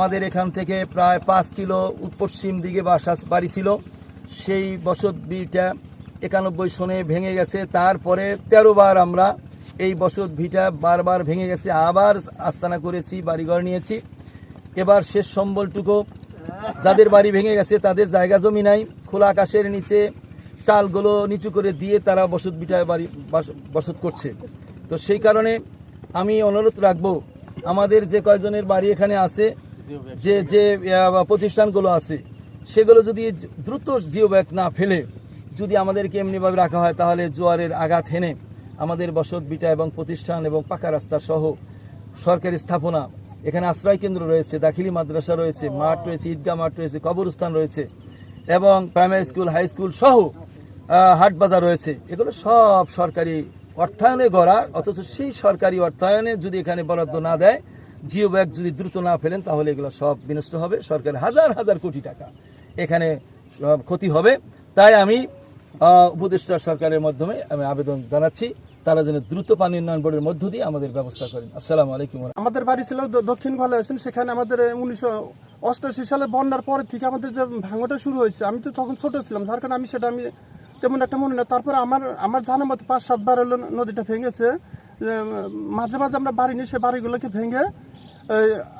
আমাদের এখান থেকে প্রায় পাঁচ কিলো পশ্চিম দিকে বাসা বাড়ি ছিল। সেই বসত ভিটা একানব্বই সনে ভেঙে গেছে। তারপরে তেরো বার আমরা এই বসত ভিটা বারবার ভেঙে গেছে। আবার আস্তানা করেছি, বাড়িঘর নিয়েছি। এবার শেষ সম্বলটুকু যাদের বাড়ি ভেঙে গেছে, তাদের জায়গা জমি নাই। খোলা আকাশের নিচে চালগুলো নিচু করে দিয়ে তারা বসত ভিটায় বাড়ি বসত করছে। তো সেই কারণে আমি অনুরোধ রাখব, আমাদের যে কয়জনের বাড়ি এখানে আছে যে যে প্রতিষ্ঠানগুলো আছে সেগুলো যদি দ্রুত জিও ব্যাগ না ফেলে যদি আমাদেরকে এমনিভাবে রাখা হয় তাহলে জোয়ারের আঘাত হেনে আমাদের বসত বিটা এবং প্রতিষ্ঠান এবং পাকা রাস্তা সহ সরকারি স্থাপনা এখানে আশ্রয় কেন্দ্র রয়েছে দাখিলি মাদ্রাসা রয়েছে মাঠ রয়েছে ঈদগাহ মাঠ রয়েছে কবরস্থান রয়েছে এবং প্রাইমারি স্কুল হাই স্কুল সহ হাট বাজার রয়েছে এগুলো সব সরকারি অর্থায়নে গড়া অথচ সেই সরকারি অর্থায়নে যদি এখানে বরাদ্দ না দেয় জিও ব্যাগ যদি দ্রুত না ফেলেন, তাহলে এগুলো সব বিনষ্ট হবে। সরকার হাজার হাজার কোটি টাকা। এখানে ক্ষতি হবে। তাই আমি উপদেষ্টা সরকারের মাধ্যমে আমি আবেদন জানাচ্ছি, তারা যেন দ্রুত পানি উন্নয়ন বোর্ডের মধ্য দিয়ে আমাদের ব্যবস্থা করেন। আসসালামু আলাইকুম আমাদের বাড়ি ছিল দক্ষিণ ভালোবাসেন সেখানে আমাদের উনিশশো অষ্টাশি সালে বন্যার পরে থেকে আমাদের যে ভাঙনটা শুরু হয়েছে, আমি তো তখন ছোট ছিলাম, যার কারণে আমি সেটা আমি তেমন একটা মনে না। তারপরে আমার আমার জানা মতো পাঁচ সাতবার হলো নদীটা ভেঙেছে। মাঝে মাঝে আমরা বাড়ি নিয়ে সে বাড়িগুলোকে ভেঙে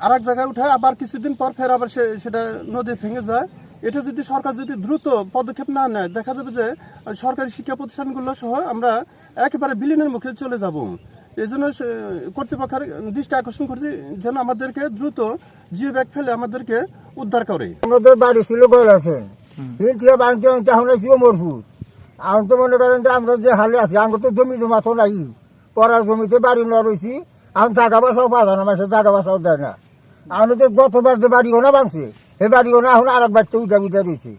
আর এক জায়গায় উঠে আবার কিছুদিন পর ফের আবার সে সেটা নদী ভেঙে যায়। এটা যদি সরকার যদি দ্রুত পদক্ষেপ না নেয়, দেখা যাবে যে সরকারি শিক্ষা প্রতিষ্ঠানগুলো সহ আমরা একেবারে বিলীনের মুখে চলে যাব। এই জন্য কর্তৃপক্ষের দৃষ্টি আকর্ষণ করছি যেন আমাদেরকে দ্রুত জিও ব্যাগ ফেলে আমাদেরকে উদ্ধার করে। আমাদের বাড়ি ছিল আনতে আমরা ছিল মরফুট আমি তো মনে করেন যে আমরা যে হালে আছি, আমার তো জমি জমা তো নাই। পড়ার জমিতে বাড়ি না রয়েছি আমি জাগা বাসাও পাওয়া না মাসে জাগা বাসাও দেয় না। আমি তো গতবার যে বাড়িও না ভাঙছে সেই বাড়িও না, এখন আর এক বাড়িতে উঠা উঠা রয়েছে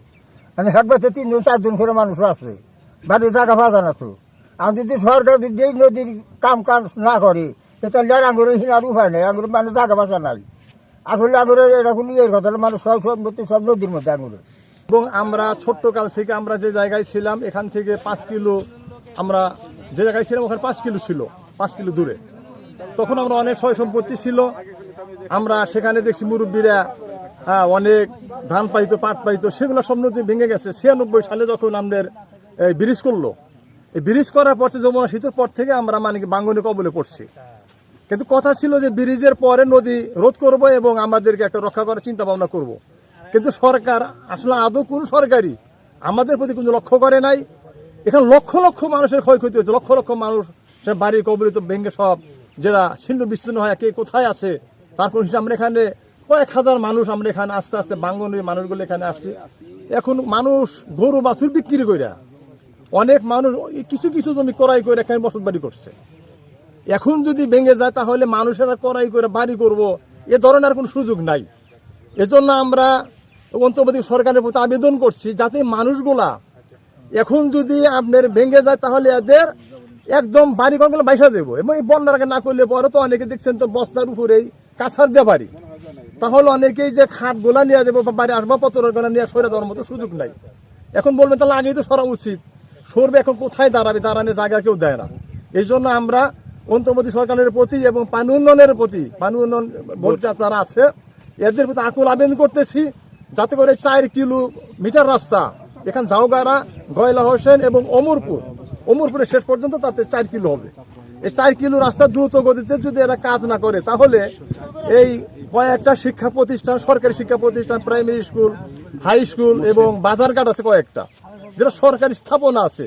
মানে এক বাড়িতে তিনজন, চারজন করে মানুষ আছে, বাড়ির জায়গা পাওয়া না তো। আমি যদি সরকার যদি এই নদীর কাম কাজ না করে তাহলে আর আঙুরের হিনার উপায় নেই আঙুরের মানে জায়গা বাসা নাই। আসলে আঙুরের এরকম ইয়ের কথা মানুষ সব সম্পত্তি সব নদীর মধ্যে আঙুরের এবং আমরা ছোট্ট কাল থেকে আমরা যে জায়গায় ছিলাম, এখান থেকে পাঁচ কিলো আমরা যে জায়গায় ছিলাম, ওখানে পাঁচ কিলো ছিল, পাঁচ কিলো দূরে। তখন আমরা অনেক সয় সম্পত্তি ছিল। আমরা সেখানে দেখছি মুরব্বীরা হ্যাঁ অনেক ধান পাইতো, পাট পাইতো, সেগুলো নদী ভেঙে গেছে। ছিয়ানব্বই সালে যখন আমাদের এই ব্রিজ করল, এই ব্রিজ করার পর যমুনা সেতুর পর থেকে আমরা মানে কি বাঙ্গনি কবলে পড়ছি। কিন্তু কথা ছিল যে ব্রিজের পরে নদী রোধ করব এবং আমাদেরকে একটা রক্ষা করার চিন্তা ভাবনা করব। কিন্তু সরকার, আসলে আদৌ কোন সরকারি আমাদের প্রতি কোনো লক্ষ্য করে নাই। এখানে লক্ষ লক্ষ মানুষের ক্ষয়ক্ষতি হচ্ছে লক্ষ লক্ষ মানুষ, সে বাড়ির কবলিত ভেঙে সব যারা ছিন্ন বিচ্ছিন্ন হয় কে কোথায় আছে? তার কোনো আমরা এখানে, কয়েক হাজার মানুষ আমরা এখানে আস্তে আস্তে বাঙ্গনের মানুষগুলো এখানে আসছি। এখন মানুষ গরু, বাছুর বিক্রি কইরা, অনেক মানুষ কিছু কিছু জমি করাই করে এখানে বসত বাড়ি করছে। এখন যদি ভেঙে যায়, তাহলে মানুষেরা করাই করে বাড়ি করব, এ ধরনের কোনো সুযোগ নাই। এজন্য আমরা অন্তর্বর্তী সরকারের প্রতি আবেদন করছি, যাতে মানুষগুলা এখন যদি আপনার ভেঙে যায় তাহলে এদের একদম বাড়ি ঘরগুলো বাইসা দেবো এবং এই বন্যার না করলে পরে তো অনেকে দেখছেন তো বস্তার উপরেই কাছার দিয়ে বাড়ি। তাহলে অনেকেই যে খাট গোলা নিয়ে দেবো বা বাড়ি আসবাবপত্র গোলা নিয়ে সরে দেওয়ার মতো সুযোগ নাই। এখন বলবেন তাহলে আগেই তো সরা উচিত। সরবে এখন কোথায় দাঁড়াবে দাঁড়ানোর জায়গা কেউ দেয় না। এই জন্য আমরা অন্তর্বর্তী সরকারের প্রতি এবং পানি উন্নয়নের প্রতি, পানি উন্নয়ন যা- যারা আছে, এদের প্রতি আকুল আবেদন করতেছি। যাতে করে চার কিলোমিটার রাস্তা এখান জাউগারা গয়লা হোসেন এবং অমরপুর। অমরপুরের শেষ পর্যন্ত তাতে চার কিলো হবে। এই চার কিলো রাস্তা দ্রুত গতিতে যদি এরা কাজ না করে তাহলে এই কয়েকটা শিক্ষা প্রতিষ্ঠান সরকারি শিক্ষা প্রতিষ্ঠান প্রাইমারি স্কুল হাই স্কুল এবং বাজারঘাট আছে কয়েকটা যেটা সরকারি স্থাপনা আছে।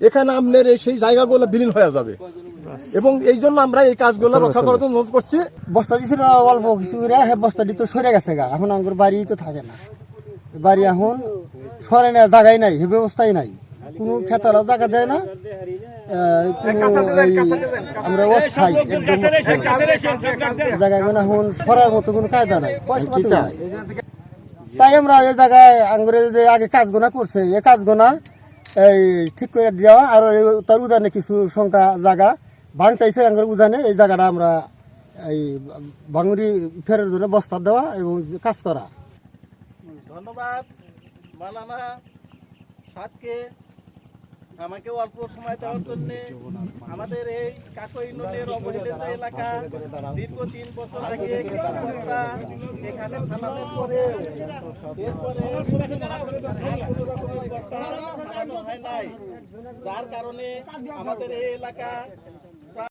এখানে আপনার সেই জায়গাগুলো বিলীন হয়ে যাবে। এবং এই জন্য আমরা এই কাজগুলো রক্ষা করার জন্য অনুরোধ করছি। বস্তা দিছিল অল্প কিছু বস্তাটি তো সরে গেছে গা এখন আমার বাড়ি তো থাকে না। বাড়ি এখন সরে না জায়গায় নাই সে ব্যবস্থাই নাই। কোনো খেতারও জায়গা দেয় না। আহ, কোনো এই আমরা অস্থায়ী একদম জায়গাগুলো এখন সরার মতো কোনো কায়দা নাই নাই। তাই আমরা এই জায়গায় আঙ্গুরে যে আগে কাজগোনা করছে এই কাজগোনা এই ঠিক করে দেওয়া আর তার উদানে কিছু সংখ্যা জায়গা ভাঙতাইছে আঙ্গুর উদানে এই জায়গাটা আমরা এই ভাঙুরি ফেরার জন্য বস্তা দেওয়া এবং কাজ করা। ধন্যবাদ। মালানা সাতকে আমাকে অল্প সময় দেওয়ার জন্য আমাদের এই কাকই নদীর অবহেলিত এলাকা দীর্ঘ তিন বছর আগে এখানে নাই। যার কারণে আমাদের এই এলাকা